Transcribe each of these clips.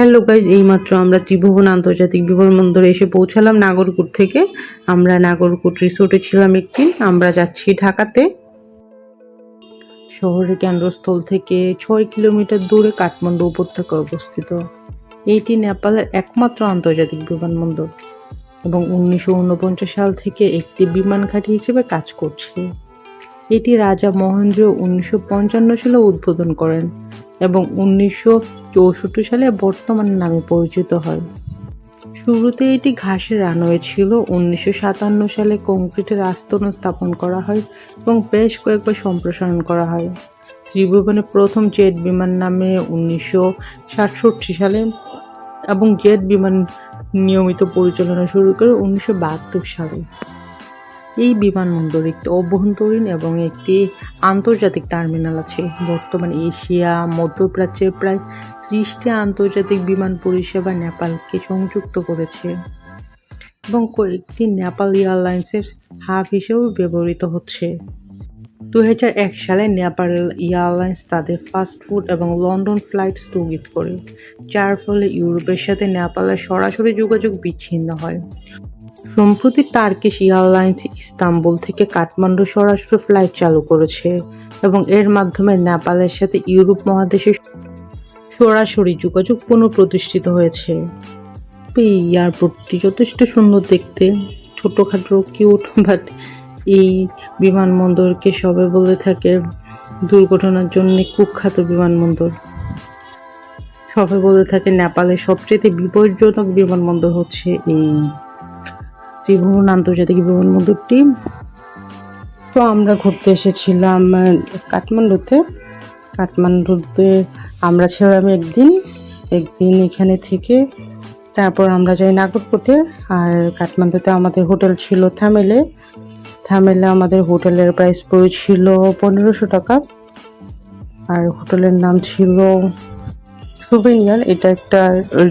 Hello guys এইমাত্র আমরা ত্রিভুবন আন্তর্জাতিক বিমানবন্দরে এসে পৌঁছালাম নাগরকোট থেকে। আমরা নাগরকোট রিসোর্টে ছিলাম একদিন, আমরা যাচ্ছি ঢাকাতে। শহরের কেন্দ্রস্থল থেকে ছয় কিলোমিটার দূরে কাঠমান্ডু উপত্যকায় অবস্থিত। এইটি নেপালের একমাত্র আন্তর্জাতিক বিমানবন্দর এবং উনিশশো উনপঞ্চাশ সাল থেকে একটি বিমান ঘাঁটি হিসেবে কাজ করছে। এটি রাজা মহেন্দ্র উনিশশো পঞ্চান্ন সালে উদ্বোধন করেন। এবং উনিশশো চৌষট্টি সালে বর্তমান নামে পরিচিত হয়। শুরুতে এটি ঘাসের রানওয়ে ছিল। উনিশশো সাতান্ন সালে কংক্রিটের আস্তরণ স্থাপন করা হয় এবং বেশ কয়েকবার সম্প্রসারণ করা হয়। ত্রিভুবনে প্রথম জেট বিমান নামে উনিশশো সাতষট্টি সালে এবং জেট বিমান নিয়মিত পরিচালনা শুরু করে উনিশশো বাহাত্তর সালে। এই বিমানবন্দর একটি অভ্যন্তরীণ এবং একটি আন্তর্জাতিক টার্মিনাল আছে। বর্তমানে এশিয়া, মধ্যপ্রাচ্যের প্রায় ত্রিশটি আন্তর্জাতিক বিমান পরিষেবা নেপালকে সংযুক্ত করেছে এবং কয়েকটি নেপাল এয়ারলাইন্সের হাব হিসেবেও ব্যবহৃত হচ্ছে। দু সালে নেপাল এয়ারলাইন্স তাদের ফাস্ট ফুড এবং লন্ডন ফ্লাইট স্থগিত করে, যার ফলে ইউরোপের সাথে নেপালের সরাসরি যোগাযোগ বিচ্ছিন্ন হয়। সম্প্রতি টার্কিশ এয়ারলাইন্স ইস্তাম্বুল থেকে কাঠমান্ডু সরাসরি ফ্লাইট চালু করেছে এবং এর মাধ্যমে নেপালের সাথে ইউরোপ মহাদেশের সরাসরি যোগাযোগ পুনঃপ্রতিষ্ঠিত হয়েছে। এয়ারপোর্টটি যথেষ্ট সুন্দর দেখতে, ছোটোখাটো, কিউট বাট এই বিমানবন্দরকে সবে বলে থাকে, দুর্ঘটনার জন্য কুখ্যাত বিমানবন্দর। সবে বলে থাকে, নেপালের সবচেয়ে বিপজ্জনক বিমানবন্দর হচ্ছে এই ত্রিভুবন আন্তর্জাতিক বিমানবন্দরটি। তো আমরা ঘুরতে এসেছিলাম কাঠমান্ডুতে। কাঠমান্ডুতে আমরা ছিলাম একদিন একদিন এখানে থেকে। তারপর আমরা যাই নাগরকোটে, আর কাঠমান্ডুতে আমাদের হোটেল ছিল থামেলে। থামেলে আমাদের হোটেলের প্রাইস পড়েছিল পনেরোশো টাকা। আর হোটেলের নাম ছিল সুভেনিয়ার এটা একটা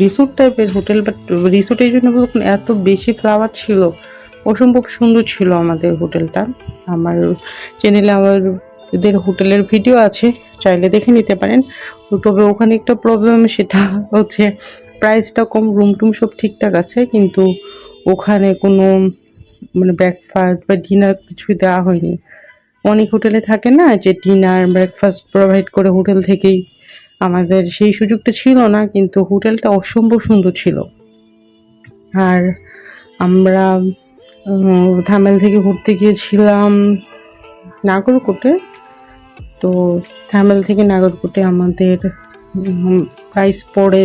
রিসোর্ট টাইপের হোটেল বাট রিসোর্টের জন্য এত বেশি ফ্লাওয়ার ছিল, অসম্ভব সুন্দর ছিল আমাদের হোটেলটা। আমার চ্যানেলে আমার এদের হোটেলের ভিডিও আছে, চাইলে দেখে নিতে পারেন। তবে ওখানে একটা প্রবলেম সেটা হচ্ছে প্রাইসটা কম রুম টুম সব ঠিকঠাক আছে, কিন্তু ওখানে কোনো মানে ব্রেকফাস্ট বা ডিনার কিছুই দেওয়া হয়নি। অনেক হোটেলে থাকে না যে ডিনার ব্রেকফাস্ট প্রোভাইড করে হোটেল থেকেই আমাদের সেই সুযোগটা ছিল না, কিন্তু হোটেলটা অসম্ভব সুন্দর ছিল। আর আমরা থামেল থেকে ঘুরতে গিয়েছিলাম নাগরকোটে। তো থামেল থেকে নাগরকোটে আমাদের প্রাইস পড়ে